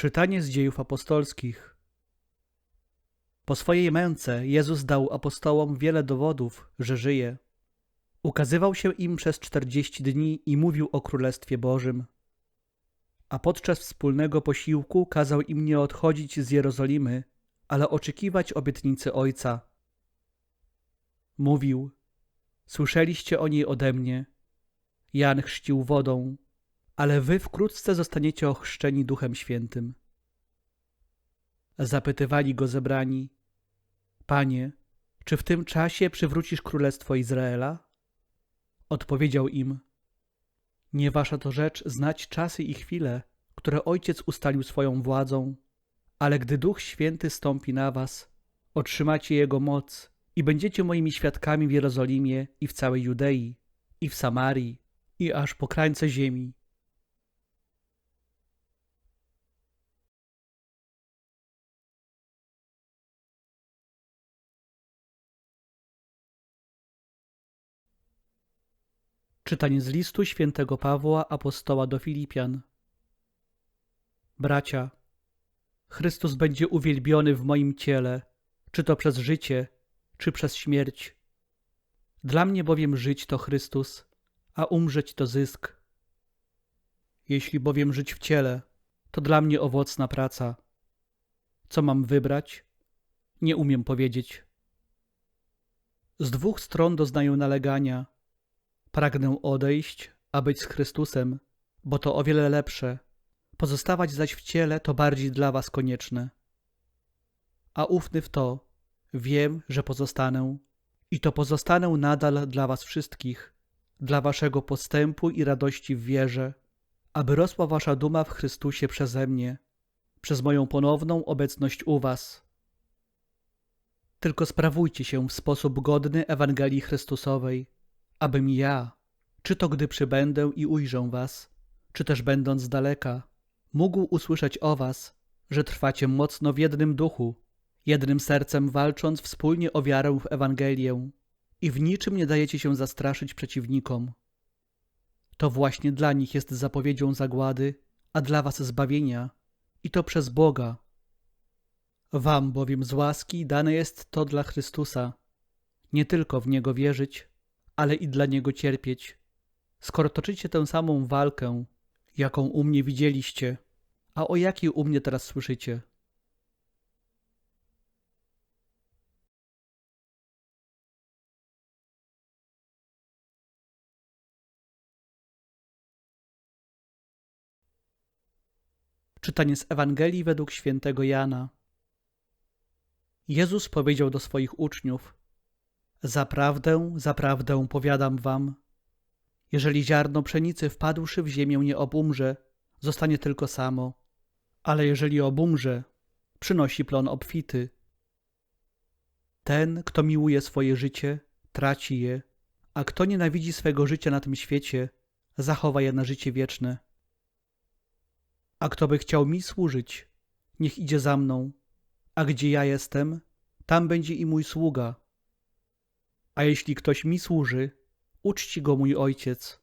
Czytanie z dziejów apostolskich. Po swojej męce Jezus dał apostołom wiele dowodów, że żyje. Ukazywał się im przez czterdzieści dni i mówił o Królestwie Bożym. A podczas wspólnego posiłku kazał im nie odchodzić z Jerozolimy, ale oczekiwać obietnicy Ojca. Mówił: Słyszeliście o niej ode mnie. Jan chrzcił wodą, ale wy wkrótce zostaniecie ochrzczeni Duchem Świętym. Zapytywali go zebrani: Panie, czy w tym czasie przywrócisz królestwo Izraela? Odpowiedział im: Nie wasza to rzecz znać czasy i chwile, które Ojciec ustalił swoją władzą, ale gdy Duch Święty stąpi na was, otrzymacie Jego moc i będziecie moimi świadkami w Jerozolimie i w całej Judei, i w Samarii, i aż po krańce ziemi. Czytanie z listu świętego Pawła apostoła do Filipian. Bracia, Chrystus będzie uwielbiony w moim ciele, czy to przez życie, czy przez śmierć. Dla mnie bowiem żyć to Chrystus, a umrzeć to zysk. Jeśli bowiem żyć w ciele, to dla mnie owocna praca. Co mam wybrać? Nie umiem powiedzieć. Z dwóch stron doznaję nalegania. Pragnę odejść, a być z Chrystusem, bo to o wiele lepsze. Pozostawać zaś w ciele to bardziej dla was konieczne. A ufny w to, wiem, że pozostanę i to pozostanę nadal dla was wszystkich, dla waszego postępu i radości w wierze, aby rosła wasza duma w Chrystusie przeze mnie, przez moją ponowną obecność u was. Tylko sprawujcie się w sposób godny Ewangelii Chrystusowej, abym ja, czy to gdy przybędę i ujrzę was, czy też będąc z daleka, mógł usłyszeć o was, że trwacie mocno w jednym duchu, jednym sercem walcząc wspólnie o wiarę w Ewangelię i w niczym nie dajecie się zastraszyć przeciwnikom. To właśnie dla nich jest zapowiedzią zagłady, a dla was zbawienia, i to przez Boga. Wam bowiem z łaski dane jest to dla Chrystusa, nie tylko w Niego wierzyć, ale i dla Niego cierpieć, skoro toczycie tę samą walkę, jaką u mnie widzieliście, a o jakiej u mnie teraz słyszycie. Czytanie z Ewangelii według świętego Jana. Jezus powiedział do swoich uczniów: Zaprawdę, zaprawdę powiadam wam, jeżeli ziarno pszenicy wpadłszy w ziemię nie obumrze, zostanie tylko samo, ale jeżeli obumrze, przynosi plon obfity. Ten, kto miłuje swoje życie, traci je, a kto nienawidzi swego życia na tym świecie, zachowa je na życie wieczne. A kto by chciał mi służyć, niech idzie za mną, a gdzie ja jestem, tam będzie i mój sługa. A jeśli ktoś mi służy, uczci go mój ojciec.